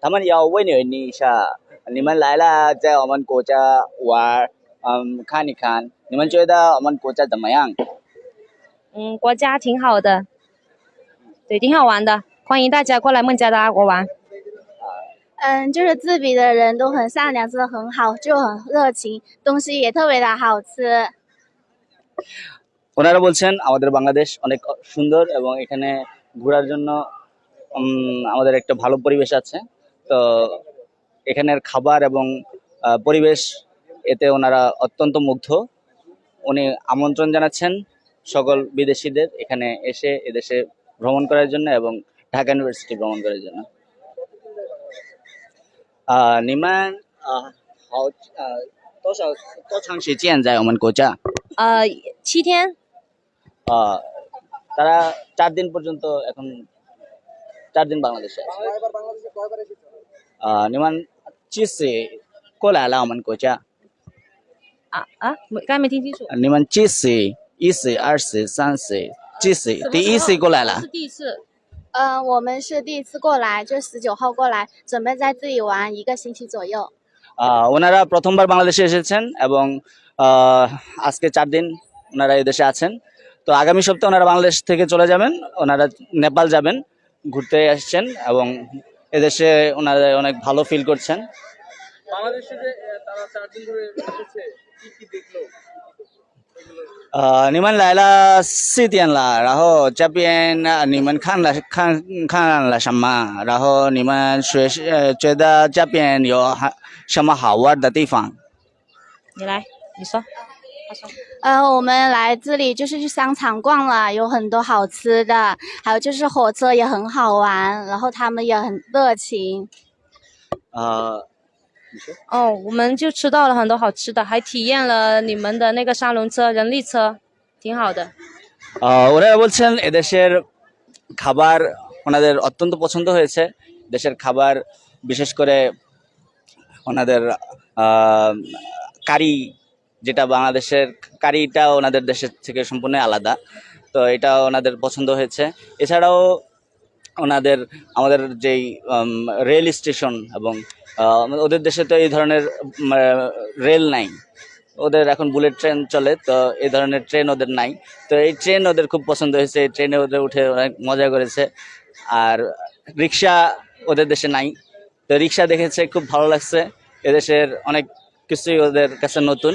他们要问你一下，你们来了在我们国家玩，嗯，看一看，你们觉得我们国家怎么样？嗯，国家挺好的，对，挺好玩的，欢迎大家过来孟加拉国玩。嗯，就是自比的人都很善良，真的很好，就很热情，东西也特别的好吃。 ওনারা বলছেন আমাদের বাংলাদেশ অনেক সুন্দর এবং এখানে ঘোরার জন্য উম, আমাদের একটা ভালো পরিবেশ আছে তো এখানের খাবার এবং আহ, পরিবেশ এতে ওনারা অত্যন্ত মুগ্ধ উনি আমন্ত্রণ জানাচ্ছেন সকল বিদেশিদের এখানে এসে এদেশে ভ্রমণ করার জন্য এবং ঢাকা ইউনিভার্সিটি ভ্রমণ করার জন্য আহ নিমান আহ, হও আহ, 多少多长时间在我们国家？呃，七天， আহ, তারা চার দিন পর্যন্ত এখন চার দিন বাংলাদেশে আছে আহ, নিমান চিসে 过来了我们国家啊啊，没刚才没听清楚。你们几岁？一岁、二岁、三岁、几岁？第一岁过来了是。第一次。嗯，我们是第一次过来，就十九号过来，准备在这里玩一个星期左右。 আহ, ওনারা প্রথমবার বাংলাদেশে এসেছেন এবং আহ, আজকে চার দিন ওনারা এদেশে আছেন তো আগামী সপ্তাহে ওনারা বাংলাদেশ থেকে চলে যাবেন ওনারা নেপাল যাবেন ঘুরতে আসছেন এবং এদেশে ওনারা অনেক ভালো ফিল করছেন বাংলাদেশে যে আহ, তারা চার দিন ধরে এসেছে কি কি দেখলো 呃，你们来了四天了，然后这边呃你们看了看看了什么？然后你们学呃觉得这边有还什么好玩的地方？你来，你说。 他说。呃，我们来这里就是去商场逛了，有很多好吃的，还有就是火车也很好玩，然后他们也很热情。呃，哦，我们就吃到了很多好吃的，还体验了你们的那个沙龙车、人力车，挺好的。 আহ, ওনারা বলছেন এদেশের খাবার ওনাদের অত্যন্ত পছন্দ হয়েছে দেশের খাবার বিশেষ করে ওনাদের আহ, কারি যেটা বাংলাদেশের কারিটা ওনাদের দেশের থেকে সম্পূর্ণ আলাদা। তো এটা ওনাদের পছন্দ হয়েছে। এছাড়াও ওনাদের, আমাদের যেই রেল স্টেশন এবং ওদের দেশে তো এই ধরনের রেল নাই। ওদের এখন বুলেট ট্রেন চলে, তো এই ধরনের ট্রেন ওদের নাই। তো এই ট্রেন ওদের খুব পছন্দ হয়েছে। এই ট্রেনে ওদের উঠে অনেক মজা করেছে। আর রিক্সা ওদের দেশে নাই। তো রিক্সা দেখেছে, খুব ভালো লাগছে। এদেশের অনেক কিছুই ওদের কাছে নতুন।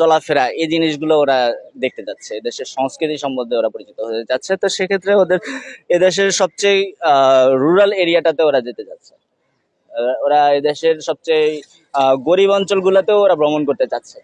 চলাফেরা, এই জিনিসগুলো ওরা দেখতে যাচ্ছে। এদেশের সংস্কৃতি সম্বন্ধে ওরা পরিচিত হয়ে যাচ্ছে। তো সেক্ষেত্রে ওদের, এদেশের সবচেয়ে রুরাল এরিয়াটাতে ওরা যেতে যাচ্ছে। ওরা এদেশের সবচেয়ে গরিব অঞ্চলগুলোতেও ওরা ভ্রমণ করতে চাচ্ছে